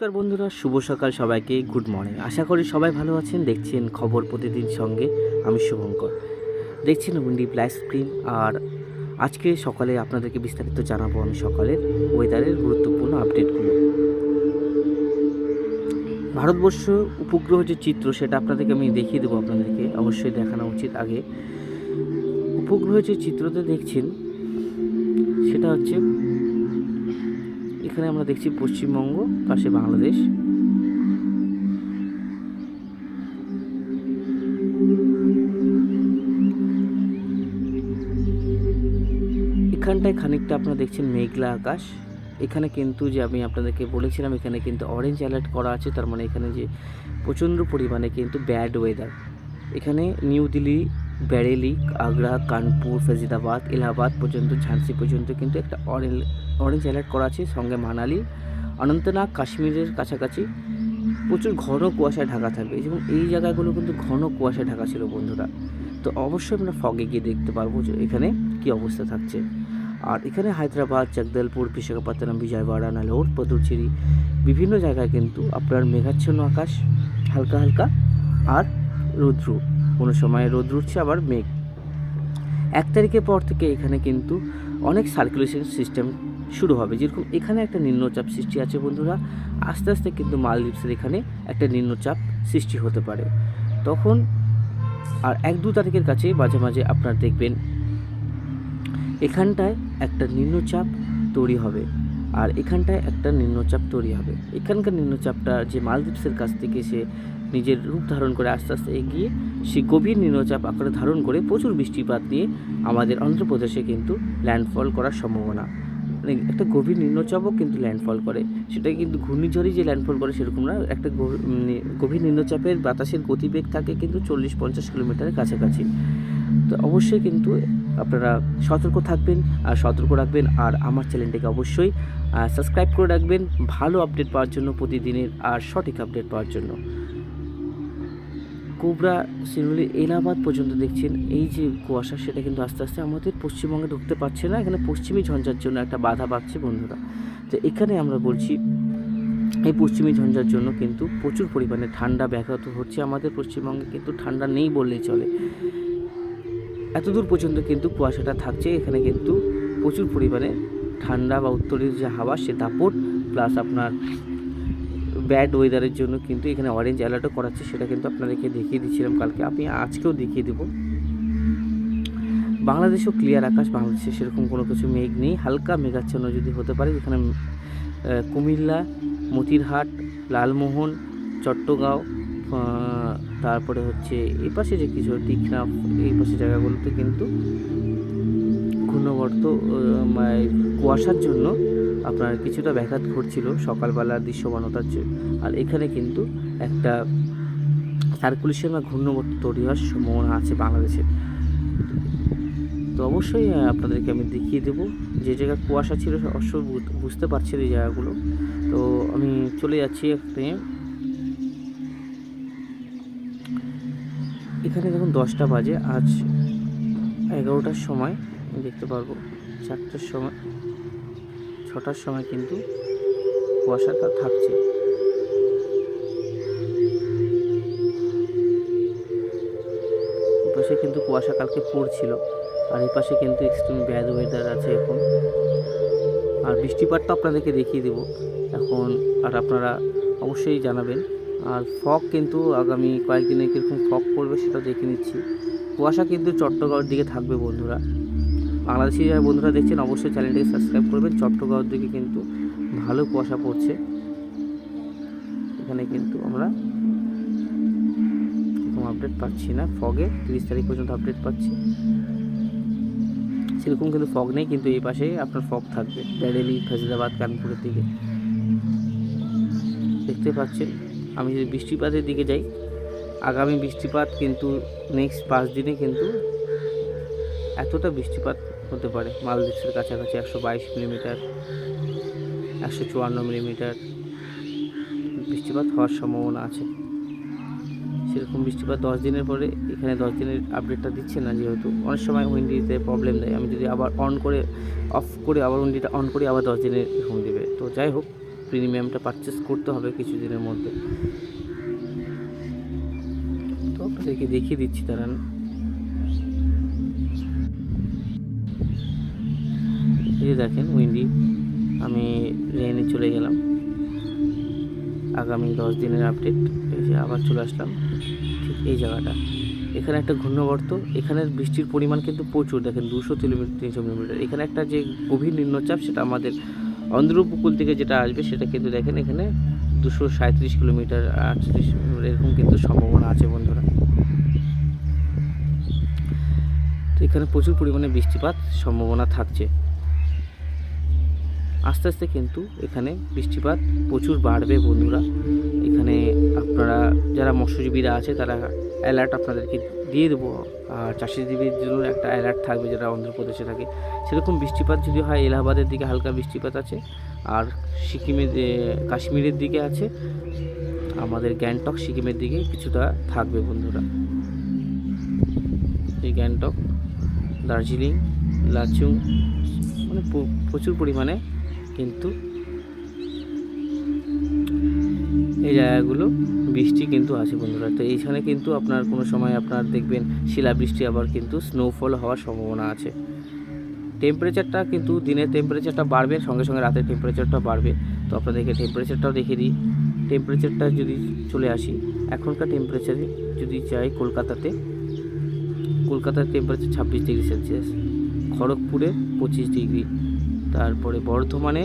নমস্কার বন্ধুরা, শুভ সকাল সবাইকে গুড মর্নিং আশা করি সবাই ভালো আছেন, দেখছেন খবর প্রতিদিন সঙ্গে আমি শুভঙ্কর। দেখছেন উইন্ডি ব্ল্যাক স্ক্রিন আর আজকে সকালে আপনাদেরকে বিস্তারিত জানাব আমি সকালের ওয়েদারের গুরুত্বপূর্ণ আপডেটগুলো ভারতবর্ষ উপগ্রহ যে চিত্র, সেটা আপনাদেরকে আমি দেখিয়ে দেবো আপনাদেরকে, অবশ্যই দেখানো উচিত আগে। উপগ্রহ যে চিত্রতে দেখছেন, সেটা হচ্ছে এখানে আমরা দেখছি পশ্চিমবঙ্গ, পাশে বাংলাদেশ। এখানটায় খানিকটা আপনারা দেখছেন মেঘলা আকাশ। এখানে কিন্তু যে আমি আপনাদেরকে বলেছিলাম, এখানে কিন্তু অরেঞ্জ অ্যালার্ট করা আছে, তার মানে এখানে যে প্রচণ্ড পরিমাণে কিন্তু ব্যাড ওয়েদার এখানে নিউ দিল্লি, ব্যারেলি, আগ্রা, কানপুর, ফেজিদাবাদ, এলাহাবাদ পর্যন্ত, ঝাঁসি পর্যন্ত কিন্তু একটা অরেঞ্জ অরেঞ্জ অ্যালার্ট করা আছে, সঙ্গে মানালি, অনন্তনাগ, কাশ্মীরের কাছাকাছি। প্রচুর ঘন কুয়াশায় ঢাকা থাকবে। এবং এই জায়গাগুলো কিন্তু ঘন কুয়াশায় ঢাকা ছিল বন্ধুরা। তো অবশ্যই আমরা ফগে গিয়ে দেখতে পারব যে এখানে কি অবস্থা থাকছে। আর এখানে হায়দ্রাবাদ, জগদলপুর, বিশাখাপত্তনম বিজয়বাড়া নালোর পদুচেরি বিভিন্ন জায়গায় কিন্তু আপনার মেঘাচ্ছন্ন আকাশ, হালকা হালকা আর রৌদ্র। কোনো সময় রৌদ্র উঠছে, আবার মেঘ। এক তারিখের পর থেকে এখানে কিন্তু অনেক সার্কুলেশন সিস্টেম শুরু হবে। যেরকম এখানে একটা নিম্নচাপ সৃষ্টি আছে বন্ধুরা, আস্তে আস্তে কিন্তু মালদ্বীপসের এখানে একটা নিম্নচাপ সৃষ্টি হতে পারে। তখন আর এক দু তারিখের কাছে মাঝে মাঝে আপনার দেখবেন এখানটায় একটা নিম্নচাপ তৈরি হবে আর এখানটায় একটা নিম্নচাপ তৈরি হবে। এখানকার নিম্নচাপটা যে মালদ্বীপসের কাছ থেকে সে নিজের রূপ ধারণ করে আস্তে আস্তে এগিয়ে সে গভীর নিম্নচাপ আকারে ধারণ করে প্রচুর বৃষ্টিপাত নিয়ে আমাদের অন্ধ্রপ্রদেশে কিন্তু ল্যান্ডফল করার সম্ভাবনা। একটা গভীর নিম্নচাপও কিন্তু ল্যান্ডফল করে। সেটা কিন্তু ঘূর্ণিঝড়ই যে ল্যান্ডফল করে সেরকম না, একটা গভীর- মানে গভীর নিম্নচাপের বাতাসের গতিবেগ থাকে কিন্তু চল্লিশ পঞ্চাশ কিলোমিটারের কাছাকাছি। তো অবশ্যই কিন্তু আপনারা সতর্ক থাকবেন, আর সতর্ক রাখবেন, আর আমার চ্যানেলটিকে অবশ্যই সাবস্ক্রাইব করে রাখবেন। ভালো আপডেট পাওয়ার জন্য প্রতিদিনের, আর সঠিক আপডেট পাওয়ার জন্য। কোবরা শিরুলি এলাহাবাদ পর্যন্ত দেখছেন। এই যে কুয়াশা, সেটা কিন্তু আস্তে আস্তে আমাদের পশ্চিমবঙ্গে ঢুকতে পারছে না। এখানে পশ্চিমী ঝঞ্ঝার জন্য একটা বাধা পাচ্ছে বন্ধুরা। তো এখানে আমরা বলছি, এই পশ্চিমী ঝঞ্ঝার জন্য কিন্তু প্রচুর পরিমাণে ঠান্ডা ব্যাঘাত হচ্ছে। আমাদের পশ্চিমবঙ্গে কিন্তু ঠান্ডা নেই বললেই চলে। এতদূর পর্যন্ত কিন্তু কুয়াশাটা থাকছে। এখানে কিন্তু প্রচুর পরিমাণে ঠান্ডা বা উত্তরের যে হাওয়া, সে দাপট প্লাস আপনার ব্যাড ওয়েদারের জন্য কিন্তু এখানে অরেঞ্জ অ্যালার্টও করাচ্ছে সেটা কিন্তু আপনাদেরকে দেখিয়ে দিচ্ছিলাম কালকে। আমি আজকেও দেখিয়ে দেবো। বাংলাদেশেও ক্লিয়ার আকাশ বাংলাদেশে সেরকম কোনো কিছু মেঘ নেই। হালকা মেঘাচ্ছন্ন যদি হতে পারে আহ, কুমিল্লা মতিরহাট লালমোহন চট্টগাঁও তারপরে হচ্ছে এই পাশে যে কিছু টিকনাফ এই পাশে জায়গাগুলোতে কিন্তু ঘূর্ণবর্ত মানে কুয়াশার জন্য আপনার কিছুটা ব্যাঘাত ঘটছিল সকালবেলার দৃশ্যমানতার চেয়ে। আর এখানে কিন্তু একটা সার্কুলেশন বা ঘূর্ণবর্ত তৈরি হওয়ার সম্ভাবনা আছে বাংলাদেশে। তো অবশ্যই আপনাদেরকে আমি দেখিয়ে দেবো যে জায়গায় কুয়াশা ছিল অবশ্যই বু- বুঝতে পারছেন এই জায়গাগুলো। তো আমি চলে যাচ্ছি এখানে এখানে দেখুন দশটা বাজে, আজ এগারোটার সময় দেখতে পারব, চারটার সময়। ছটার সময় কিন্তু কুয়াশাটা থাকছে। পাশে কিন্তু কুয়াশা কালকে পড়ছিল, আর এই পাশে কিন্তু এক্সট্রিম ব্যাড ওয়েদার আছে এখন। আর বৃষ্টিপাতটা আপনাদেরকে দেখিয়ে দেবো। এখন আর আপনারা অবশ্যই জানাবেন। আর ফগ কিন্তু আগামী কয়েকদিনে কীরকম ফগ পড়বে সেটা দেখে নিচ্ছি। কুয়াশা কিন্তু চট্টগ্রামের দিকে থাকবে বন্ধুরা। বাংলাদেশি যারা বন্ধুরা দেখছেন, অবশ্যই চ্যানেলটিকে সাবস্ক্রাইব করবেন। চট্টগ্রামের দিকে কিন্তু ভালো কুয়াশা পড়ছে। এখানে কিন্তু আমরা এরকম আপডেট পাচ্ছি না। ফগে তিরিশ তারিখ পর্যন্ত আপডেট পাচ্ছি। সেরকম কিন্তু ফগ নেই, কিন্তু এই পাশে আপনার ফগ থাকবে। ব্যারেলি ফেজিদাবাদ কানপুরের দিকে। দেখতে পাচ্ছেন, আমি যদি বৃষ্টিপাতের দিকে যাই, আগামী বৃষ্টিপাত কিন্তু নেক্সট পাঁচ দিনে কিন্তু এতটা বৃষ্টিপাত হতে পারে। মালদ্বীপের কাছাকাছি একশো বাইশ মিলিমিটার, একশো চুয়ান্ন মিলিমিটার বৃষ্টিপাত হওয়ার সম্ভাবনা আছে। সেরকম বৃষ্টিপাত দশ দিনের পরে, এখানে দশ দিনের আপডেটটা দিচ্ছে না যেহেতু। অনেক সময় উইন্ডিতে প্রবলেম দেয় আমি যদি আবার অন করে অফ করে আবার উইন্ডিটা অন করি, আবার দশ দিনের এরকম দেবে। তো যাই হোক প্রিমিয়ামটা পারচেস করতে হবে কিছুদিনের মধ্যে। তো আপনাদেরকে দেখিয়ে দিচ্ছি, দাঁড়ান। এই যে দেখেন, উইন্ডি, আমি রেনে চলে গেলাম। আগামী দশ দিনের আপডেট, এই যে আবার চলে আসলাম ঠিক এই জায়গাটা। এখানে একটা ঘূর্ণবর্ত, এখানের বৃষ্টির পরিমাণ কিন্তু প্রচুর, দেখেন দুশো কিলোমিটার, তিনশো কিলোমিটার। এখানে একটা যে গভীর নিম্নচাপ, সেটা আমাদের অন্ধ্র উপকূল থেকে যেটা আসবে, সেটা কিন্তু দেখেন এখানে দুশো সাঁত্রিশ কিলোমিটার, আটত্রিশ এরকম কিন্তু সম্ভাবনা আছে বন্ধুরা। তো এখানে প্রচুর পরিমাণে বৃষ্টিপাত সম্ভাবনা থাকছে। আস্তে আস্তে কিন্তু এখানে বৃষ্টিপাত প্রচুর বাড়বে বন্ধুরা। এখানে আপনারা যারা মৎস্যজীবীরা আছে, তারা অ্যালার্ট আপনাদেরকে দিয়ে দেবো। আর চাষিজীবীর জন্য একটা অ্যালার্ট থাকবে যারা অন্ধ্রপ্রদেশে থাকে। সেরকম বৃষ্টিপাত যদি হয়, এলাহাবাদের দিকে হালকা বৃষ্টিপাত আছে, আর সিকিমের কাশ্মীরের দিকে আছে। আমাদের গ্যাংটক সিকিমের দিকে কিছুটা থাকবে বন্ধুরা। এই গ্যাংটক, দার্জিলিং, লাচুং মানে প্রচুর পরিমাণে কিন্তু এই জায়গাগুলো, বৃষ্টি কিন্তু আছে বন্ধুরা। তো এইখানে কিন্তু আপনার কোনো সময় আপনার দেখবেন শিলাবৃষ্টি আবার কিন্তু স্নোফল হওয়ার সম্ভাবনা আছে। টেম্পারেচারটা কিন্তু দিনের টেম্পারেচারটা বাড়বে, সঙ্গে সঙ্গে রাতের টেম্পারেচারটা বাড়বে। তো আপনাদেরকে টেম্পারেচারটাও দেখে দিই। টেম্পারেচারটা যদি চলে আসি, এখনকার টেম্পারেচারে যদি যাই কলকাতাতে, কলকাতার টেম্পারেচার ছাব্বিশ ডিগ্রি সেলসিয়াস খড়গপুরে পঁচিশ ডিগ্রি তারপরে বর্ধমানে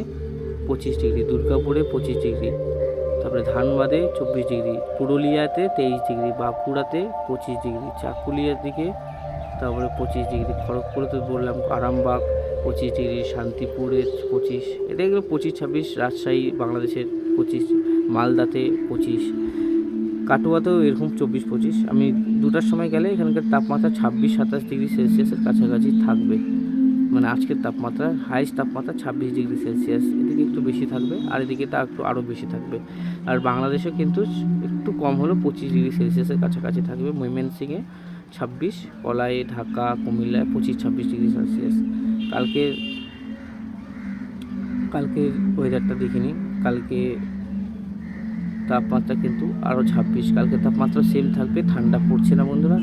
পঁচিশ ডিগ্রি, দুর্গাপুরে পঁচিশ ডিগ্রি, তারপরে ধানবাদে চব্বিশ ডিগ্রি, পুরুলিয়াতে তেইশ ডিগ্রি, বাঁকুড়াতে পঁচিশ ডিগ্রি, চাকুলিয়ার দিকে তারপরে পঁচিশ ডিগ্রি, খড়গপুরে তো বললাম আরামবাগ, পঁচিশ ডিগ্রি, শান্তিপুরে পঁচিশ, এটা এগুলো পঁচিশ, ছাব্বিশ, রাজশাহী, বাংলাদেশের পঁচিশ, মালদাতে পঁচিশ, কাটোয়াতেও এরকম চব্বিশ, পঁচিশ, আমি দুটার সময় গেলে এখানকার তাপমাত্রা ছাব্বিশ, সাতাশ ডিগ্রি সেলসিয়াসের কাছাকাছি থাকবে। মানে আজকের তাপমাত্রা হাইস্ট তাপমাত্রা ছাব্বিশ ডিগ্রি সেলসিয়াস এদিকে একটু বেশি থাকবে আর এদিকে তা একটু আরও বেশি থাকবে। আর বাংলাদেশে কিন্তু একটু কম হলেও পঁচিশ ডিগ্রি সেলসিয়াসের কাছাকাছি থাকবে। ময়মনসিংহে ছাব্বিশ কলাই ঢাকা, কুমিল্লায় পঁচিশ, ছাব্বিশ ডিগ্রি সেলসিয়াস কালকে কালকে ওয়েদারটা দেখে দেখিনি কালকে তাপমাত্রা কিন্তু আরও ছাব্বিশ। কালকে তাপমাত্রা সেম থাকবে, ঠান্ডা পড়ছে না বন্ধুরা।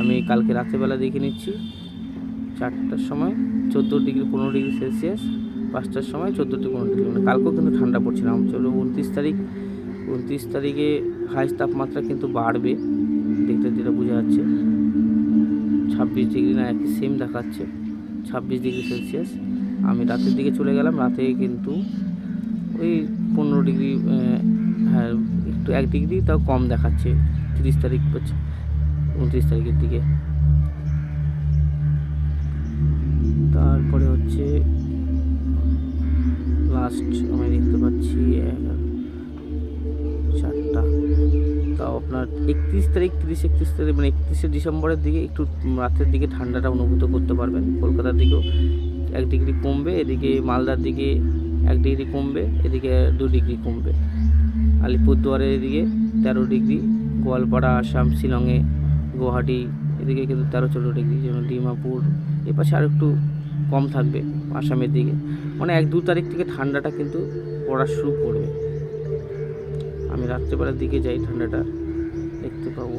আমি কালকে রাত্রেবেলা দেখে নিচ্ছি। চারটার সময়। চোদ্দ ডিগ্রি, পনেরো ডিগ্রি সেলসিয়াস, পাঁচটার সময় চোদ্দ থেকে পনেরো ডিগ্রি। মানে কালকেও কিন্তু ঠান্ডা পড়ছে না চলো উনত্রিশ তারিখ, উনত্রিশ তারিখে হাইস্ট তাপমাত্রা কিন্তু বাড়বে, দেখতে যেটা বোঝা যাচ্ছে। ছাব্বিশ ডিগ্রি না, একই সেম দেখাচ্ছে। ছাব্বিশ ডিগ্রি সেলসিয়াস। আমি রাতের দিকে চলে গেলাম, রাতে কিন্তু ওই পনেরো ডিগ্রি হ্যাঁ একটু এক ডিগ্রি, তাও কম দেখাচ্ছে। তিরিশ তারিখ উনত্রিশ তারিখের দিকে। তারপরে হচ্ছে লাস্ট আমি দেখতে পাচ্ছি চারটা। তাও আপনার একত্রিশ তারিখ, তিরিশ, একত্রিশ তারিখ মানে একত্রিশে ডিসেম্বরের দিকে একটু রাতের দিকে ঠান্ডাটা অনুভূত করতে পারবেন। কলকাতার দিকেও এক ডিগ্রি কমবে, এদিকে মালদার দিকে এক ডিগ্রি কমবে, এদিকে দু ডিগ্রি কমবে। আলিপুরদুয়ারের এদিকে তেরো ডিগ্রি, গোয়ালপাড়া, আসাম, শিলংয়ে, গুয়াহাটি, এদিকে কিন্তু তেরো, চোদ্দ ডিগ্রি যেমন ডিমাপুর এ পাশে আর একটু কম থাকবে আসামের দিকে। মানে এক দু তারিখ থেকে ঠান্ডাটা কিন্তু পড়া শুরু করবে। আমি রাত্রেবেলার দিকে যাই ঠান্ডাটা দেখতে পাবো।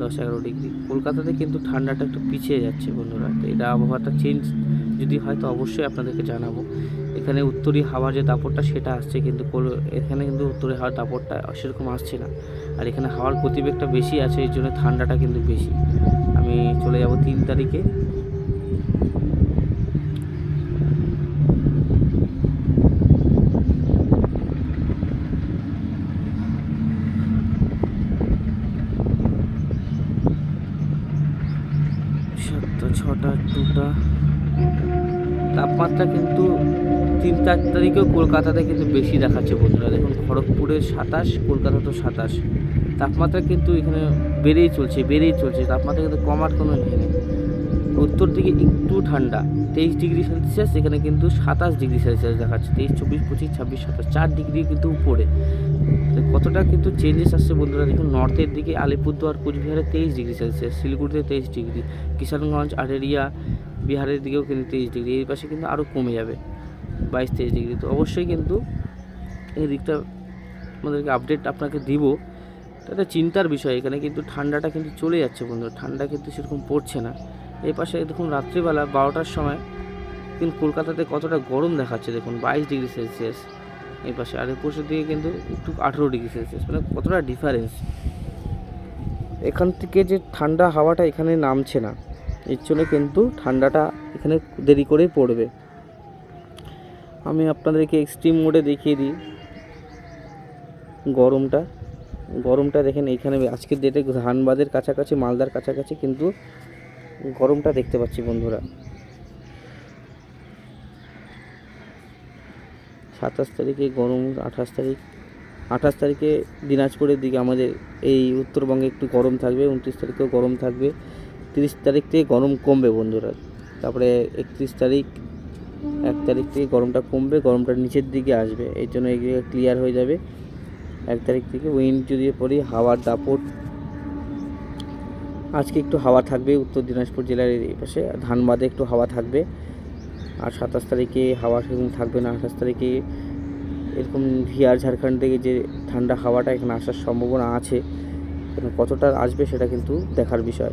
দশ এগারো ডিগ্রি। কলকাতাতে কিন্তু ঠান্ডাটা একটু পিছিয়ে যাচ্ছে বন্ধুরা। তো এটা আবহাওয়াটা চেঞ্জ যদি হয় তো অবশ্যই আপনাদেরকে জানাব। এখানে উত্তরি হাওয়ার যে দাপটটা সেটা আসছে কিন্তু এখানে কিন্তু উত্তরি হাওয়ার দাপটটা সেরকম আসছে না। আর এখানে হাওয়ার গতিবেগটা বেশি আছে এই জন্য ঠান্ডাটা কিন্তু বেশি। আমি চলে যাব তিন তারিখে। ছটা, দুটা। তাপমাত্রা কিন্তু তিন, চার তারিখেও কলকাতাতে কিন্তু বেশি দেখাচ্ছে বন্ধুরা। দেখুন খড়গপুরে সাতাশ, কলকাতা তো সাতাশ। তাপমাত্রা কিন্তু এখানে বেড়েই চলছে বেড়েই চলছে। তাপমাত্রা কিন্তু কমার কোনো ইয়ে নেই। উত্তর দিকে একটু ঠান্ডা, তেইশ ডিগ্রি সেলসিয়াস, এখানে কিন্তু সাতাশ ডিগ্রি সেলসিয়াস দেখাচ্ছে। তেইশ, চব্বিশ, পঁচিশ, ছাব্বিশ, সাতাশ, চার ডিগ্রি কিন্তু উপরে। কতটা কিন্তু চেঞ্জেস আসছে বন্ধুরা, দেখুন নর্থের দিকে আলিপুরদুয়ার, কুচবিহারে তেইশ ডিগ্রি সেলসিয়াস, শিলিগুড়িতে তেইশ ডিগ্রি, কিষানগঞ্জ, আরেরিয়া, বিহারের দিকেও কিন্তু তেইশ ডিগ্রি, এই পাশে কিন্তু আরও কমে যাবে, বাইশ, তেইশ ডিগ্রি। তো অবশ্যই কিন্তু এই দিকটা আমাদেরকে আপডেট আপনাকে দিব। তো একটা চিন্তার বিষয়, এখানে কিন্তু ঠান্ডাটা কিন্তু চলে যাচ্ছে বন্ধু, ঠান্ডা কিন্তু সেরকম পড়ছে না। এই পাশে দেখুন রাত্রিবেলা বারোটার সময়, কিন্তু কলকাতাতে কতটা গরম দেখাচ্ছে দেখুন, বাইশ ডিগ্রি সেলসিয়াস। এই পাশে আর এই দিকে কিন্তু একটু আঠেরো ডিগ্রি সেলসিয়াস মানে কতটা ডিফারেন্স এখান থেকে যে ঠান্ডা হাওয়াটা এখানে নামছে না, এর জন্য কিন্তু ঠান্ডাটা এখানে দেরি করেই পড়বে। আমি আপনাদেরকে এক্সট্রিম মোডে দেখিয়ে দিই, গরমটা। গরমটা দেখেন এইখানে আজকের ডেটে ধানবাদের কাছাকাছি, মালদার কাছাকাছি কিন্তু গরমটা দেখতে পাচ্ছি বন্ধুরা। সাতাশ তারিখে গরম, আঠাশ তারিখ, আঠাশ তারিখে দিনাজপুরের দিকে আমাদের এই উত্তরবঙ্গে একটু গরম থাকবে, উনত্রিশ তারিখেও গরম থাকবে। তিরিশ তারিখ থেকে গরম কমবে বন্ধুরা। তারপরে একত্রিশ তারিখ, এক তারিখ থেকে গরমটা কমবে, গরমটা নিচের দিকে আসবে। এই জন্য এগুলো ক্লিয়ার হয়ে যাবে। এক তারিখ থেকে উইন্ড যদি পড়ি হাওয়ার দাপট। আজকে একটু হাওয়া থাকবে, উত্তর দিনাজপুর জেলার এই পাশে। ধানবাদে একটু হাওয়া থাকবে। আর সাতাশ তারিখে হাওয়া সেরকম থাকবে না। আঠাশ তারিখে এরকম বিহার ঝাড়খণ্ড থেকে যে ঠান্ডা হাওয়াটা এখানে আসার সম্ভাবনা আছে কতটা আসবে সেটা কিন্তু দেখার বিষয়।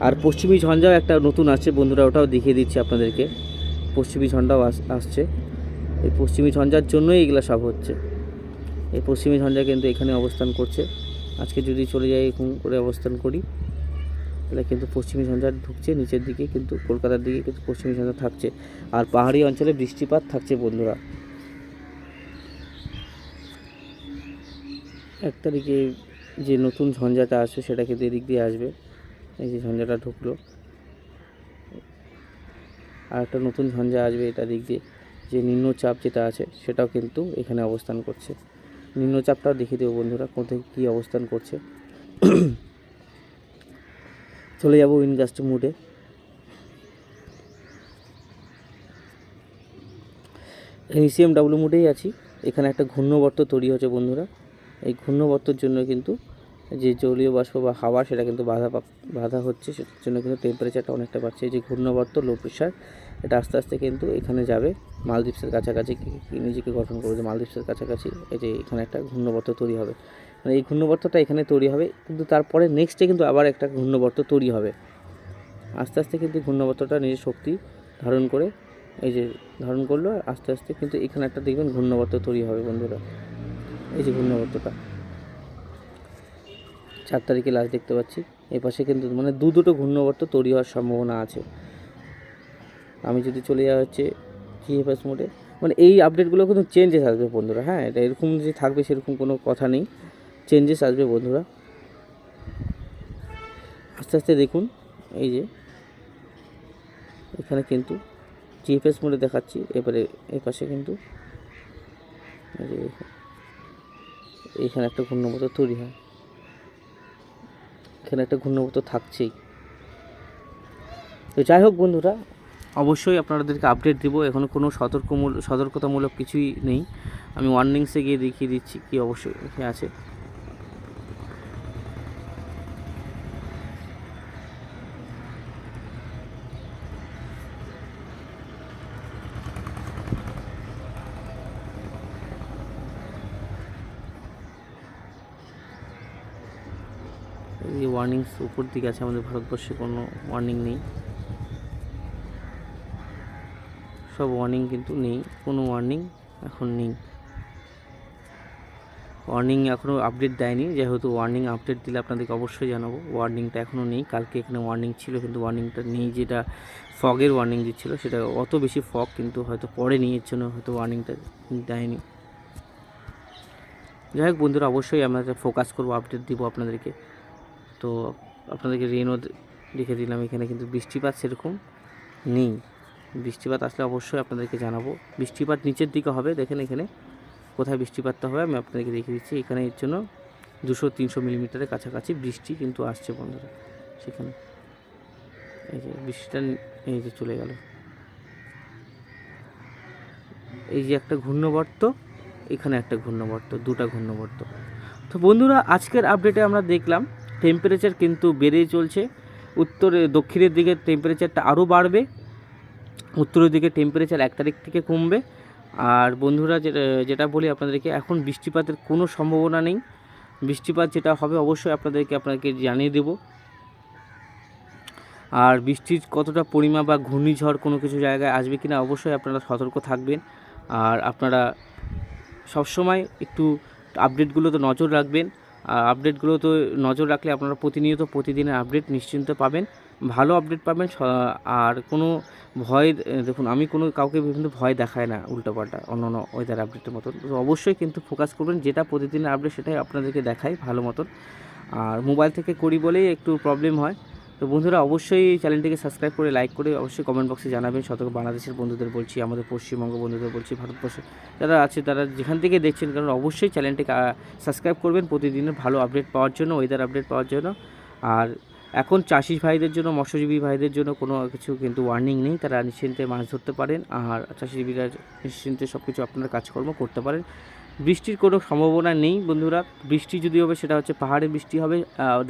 আর পশ্চিমী ঝঞ্ঝাও একটা নতুন আছে বন্ধুরা, ওটাও দেখিয়ে দিচ্ছি আপনাদেরকে। পশ্চিমী ঝঞ্ঝাও আস- আসছে। এই পশ্চিমী ঝঞ্ঝার জন্যই এগুলো সব হচ্ছে। এই পশ্চিমী ঝঞ্ঝা কিন্তু এখানে অবস্থান করছে। আজকে যদি চলে যাই এরকম করে অবস্থান করি, তাহলে কিন্তু পশ্চিমী ঝঞ্ঝা ঢুকছে নিচের দিকে, কিন্তু কলকাতার দিকে কিন্তু পশ্চিমী ঝঞ্ঝা থাকছে। আর পাহাড়ি অঞ্চলে বৃষ্টিপাত থাকছে বন্ধুরা। এক তারিখে যে নতুন ঝঞ্ঝাটা আসবে, সেটা কিন্তু এদিক দিয়ে আসবে। এই যে ঝঞ্ঝাটা ঢুকলো। আর একটা নতুন ঝঞ্ঝা আসবে এটা দিক দিয়ে। যে নিম্নচাপ যেটা আছে, সেটাও কিন্তু এখানে অবস্থান করছে। নিম্নচাপটাও দেখিয়ে দেবো বন্ধুরা কোথায় কী অবস্থান করছে। চলে যাব উইনগাস্ট মুডে। ইসিএম ডাব্লিউ মুডেই আছি। এখানে একটা ঘূর্ণবর্ত তৈরি হচ্ছে বন্ধুরা। এই ঘূর্ণবর্তর জন্য কিন্তু যে জলীয় বাষ্প বা হাওয়া, সেটা কিন্তু বাধা বাধা হচ্ছে। সেটার জন্য কিন্তু টেম্পারেচারটা অনেকটা বাড়ছে। এই যে ঘূর্ণবর্ত লো প্রেশার এটা আস্তে আস্তে কিন্তু এখানে যাবে। মালদ্বীপসের কাছাকাছি নিজেকে গঠন করবে মালদ্বীপসের কাছাকাছি এই যে এখানে একটা ঘূর্ণবর্ত তৈরি হবে। মানে এই ঘূর্ণবর্তটা এখানে তৈরি হবে, কিন্তু তারপরে নেক্সটে কিন্তু আবার একটা ঘূর্ণবর্ত তৈরি হবে। আস্তে আস্তে কিন্তু ঘূর্ণবর্তটা নিজের শক্তি ধারণ করে, এই যে ধারণ করল, আস্তে আস্তে কিন্তু এখানে একটা দেখবেন ঘূর্ণবর্ত তৈরি হবে বন্ধুরা। এই যে ঘূর্ণবর্তটা। চার তারিখে লাস্ট দেখতে পাচ্ছি। এই পাশে কিন্তু মানে দু দুটো ঘূর্ণবর্ত তৈরি হওয়ার সম্ভাবনা আছে। আমি যদি চলে যাওয়া হচ্ছে জিএফএস মোডে মানে এই আপডেটগুলো কিন্তু চেঞ্জেস আসবে বন্ধুরা হ্যাঁ এটা এরকম যে থাকবে সেরকম কোনো কথা নেই চেঞ্জেস আসবে বন্ধুরা। আস্তে আস্তে দেখুন, এই যে, এখানে কিন্তু জিএফএস মোডে দেখাচ্ছি, এবারে এই পাশে কিন্তু এইখানে একটা ঘূর্ণবর্ত তৈরি হয়, এখানে একটা ঘূর্ণবর্ত থাকছেই। তো যাই হোক বন্ধুরা অবশ্যই আপনাদেরকে আপডেট দিব। এখন কোনো সতর্কমূলক সতর্কতামূলক কিছুই নেই। আমি ওয়ার্নিংসে গিয়ে দেখিয়ে দিচ্ছি কি অবশ্যই আছে। এই ওয়ার্নিংস উপর দিকে আছে আমাদের ভারতবর্ষে কোনো ওয়ার্নিং নেই। সব ওয়ার্নিং কিন্তু নেই, কোনো ওয়ার্নিং এখন নেই। ওয়ার্নিং এখনও আপডেট দেয়নি, যেহেতু ওয়ার্নিং আপডেট দিলে আপনাদেরকে অবশ্যই জানাব। ওয়ার্নিংটা এখনও নেই, কালকে এখানে ওয়ার্নিং ছিল, কিন্তু ওয়ার্নিংটা নেই, যেটা ফগের ওয়ার্নিং দিচ্ছিল সেটা অত বেশি ফগ কিন্তু হয়তো পড়েনি, এর জন্য হয়তো ওয়ার্নিংটা দেয়নি। যাই হোক বন্ধুরা, অবশ্যই আমরা ফোকাস করব আপডেট দিব আপনাদেরকে। তো আপনাদেরকে রেনও দেখে দিলাম, এখানে কিন্তু বৃষ্টিপাত সেরকম নেই। বৃষ্টিপাত আসলে অবশ্যই আপনাদেরকে জানাব। বৃষ্টিপাত নিচের দিকে হবে, দেখেন এখানে। কোথায় বৃষ্টিপাতটা হবে আমি আপনাদেরকে দেখিয়ে দিচ্ছি। এখানে এর জন্য দুশো তিনশো মিলিমিটারের কাছাকাছি বৃষ্টি কিন্তু আসছে বন্ধুরা, সেখানে। এই যে বৃষ্টিটা এই যে চলে গেল। এই যে একটা ঘূর্ণবর্ত, এখানে একটা ঘূর্ণবর্ত, দুটা ঘূর্ণবর্ত। তো বন্ধুরা, আজকের আপডেটে আমরা দেখলাম টেম্পারেচার কিন্তু বেড়েই চলছে। উত্তরে দক্ষিণের দিকে টেম্পারেচারটা আরও বাড়বে। উত্তরের দিকে টেম্পারেচার এক তারিখ থেকে কমবে। আর বন্ধুরা, যেটা বলি আপনাদেরকে, এখন বৃষ্টিপাতের কোনো সম্ভাবনা নেই। বৃষ্টিপাত যেটা হবে, অবশ্যই আপনাদেরকে আপনাকে জানিয়ে দেব। আর বৃষ্টির কতটা পরিমাণ বা ঘূর্ণিঝড় কোনো কিছু জায়গায় আসবে কিনা, অবশ্যই আপনারা সতর্ক থাকবেন। আর আপনারা সবসময় একটু আপডেটগুলো তো নজর রাখবেন। আর আপডেটগুলো তো নজর রাখলে আপনারা প্রতিনিয়ত, প্রতিদিনের আপডেট নিশ্চিন্ত পাবেন। ভালো আপডেট পাবেন আর কোনো ভয়, দেখুন, আমি কোনো কাউকে বিভিন্ন ভয় দেখায় না উল্টোপাল্টা অন্য অন্য ওয়েদার আপডেটের মতন। তো অবশ্যই কিন্তু ফোকাস করবেন, যেটা প্রতিদিনের আপডেট সেটাই আপনাদেরকে দেখাই ভালো মতন। আর মোবাইল থেকে করি বলেই একটু প্রবলেম হয়। তো বন্ধুরা, অবশ্যই চ্যানেলটিকে সাবস্ক্রাইব করে লাইক করে অবশ্যই কমেন্ট বক্সে জানাবেন। সতর্ক বাংলাদেশের বন্ধুদের বলছি, আমাদের পশ্চিমবঙ্গ বন্ধুদের বলছি, ভারতবর্ষে যারা আছে, তারা যেখান থেকে দেখছেন, কারণ অবশ্যই চ্যানেলটিকে সাবস্ক্রাইব করবেন প্রতিদিনের ভালো আপডেট পাওয়ার জন্য ওয়েদার আপডেট পাওয়ার জন্য। আর এখন চাষি ভাইদের জন্য, মৎস্যজীবী ভাইদের জন্য কোনো কিছু কিন্তু ওয়ার্নিং নেই। তারা নিশ্চিন্তে মাছ ধরতে পারেন, আর চাষিজীবীরা নিশ্চিন্তে সব কিছু আপনার কাজকর্ম করতে পারেন। বৃষ্টির কোনো সম্ভাবনা নেই বন্ধুরা। বৃষ্টি যদি হবে, সেটা হচ্ছে পাহাড়ে বৃষ্টি হবে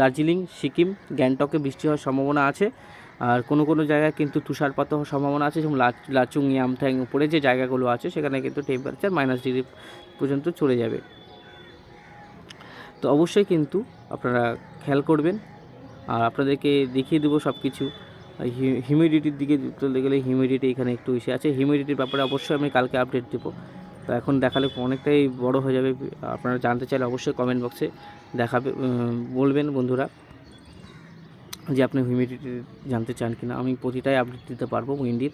দার্জিলিং, সিকিম, গ্যাংটকে বৃষ্টি হওয়ার সম্ভাবনা আছে। আর কোনো কোনো জায়গায় কিন্তু তুষারপাত হওয়ার সম্ভাবনা আছে, যেমন লাচুং ইয়ামথ্যাং উপরে যে জায়গাগুলো আছে, সেখানে কিন্তু টেম্পারেচার মাইনাস ডিগ্রি পর্যন্ত চলে যাবে। তো অবশ্যই কিন্তু আপনারা খেয়াল করবেন আর আপনাদেরকে দেখিয়ে দেবো সব কিছু হিউমিডিটির দিকে চলতে গেলে হিউমিডিটি এখানে একটু ইসে আছে। হিউমিডিটির ব্যাপারে অবশ্যই আমি কালকে আপডেট দেবো। তো এখন দেখালে অনেকটাই বড় হয়ে যাবে। আপনারা জানতে চাইলে অবশ্যই কমেন্ট বক্সে দেখাবে বলবেন বন্ধুরা যে আপনি হিউমিডিটি জানতে চান কিনা। আমি প্রতিটাই আপডেট দিতে পারব উইন্ডির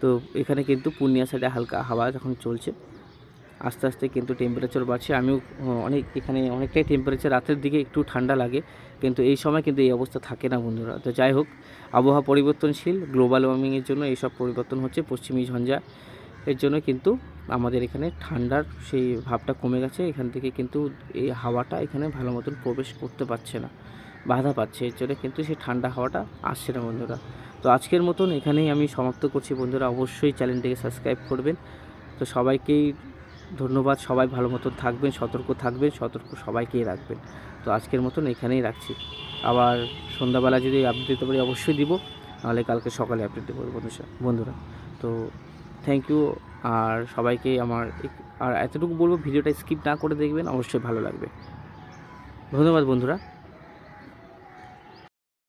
তো এখানে কিন্তু পূর্ণিয়া সাইডে হালকা হাওয়া যখন চলছে। আস্তে আস্তে কিন্তু টেম্পারেচার বাড়ছে। আমিও অনেক, এখানে অনেকটাই টেম্পারেচার রাতের দিকে একটু ঠান্ডা লাগে। কিন্তু এই সময় কিন্তু এই অবস্থা থাকে না বন্ধুরা। তো যাই হোক, আবহাওয়া পরিবর্তনশীল গ্লোবাল ওয়ার্মিংয়ের জন্য এইসব পরিবর্তন হচ্ছে পশ্চিমী ঝঞ্ঝা এর জন্য কিন্তু আমাদের এখানে ঠান্ডার সেই ভাবটা কমে গেছে। এখান থেকে কিন্তু এই হাওয়াটা এখানে ভালো মতন প্রবেশ করতে পারছে না, বাধা পাচ্ছে। এর জন্য কিন্তু সেই ঠান্ডা হাওয়াটা আসছে না বন্ধুরা। তো আজকের মতন এখানেই আমি সমাপ্ত করছি বন্ধুরা। অবশ্যই চ্যানেলটিকে সাবস্ক্রাইব করবেন। তো সবাইকেই ধন্যবাদ। সবাই ভালো মতন থাকবেন, সতর্ক থাকবেন, সতর্ক সবাইকেই রাখবেন। তো আজকের মতন এখানেই রাখছি। আবার সন্ধ্যাবেলা যদি আপডেট দিতে পারি অবশ্যই দিব, নাহলে কালকে সকালে আপডেট দেবো বন্ধুরা বন্ধুরা। তো থ্যাংক ইউ আর সবাইকে আমার আর এতটুকু বলব, ভিডিওটা স্কিপ না করে দেখবেন, অবশ্যই ভালো লাগবে। ধন্যবাদ বন্ধুরা।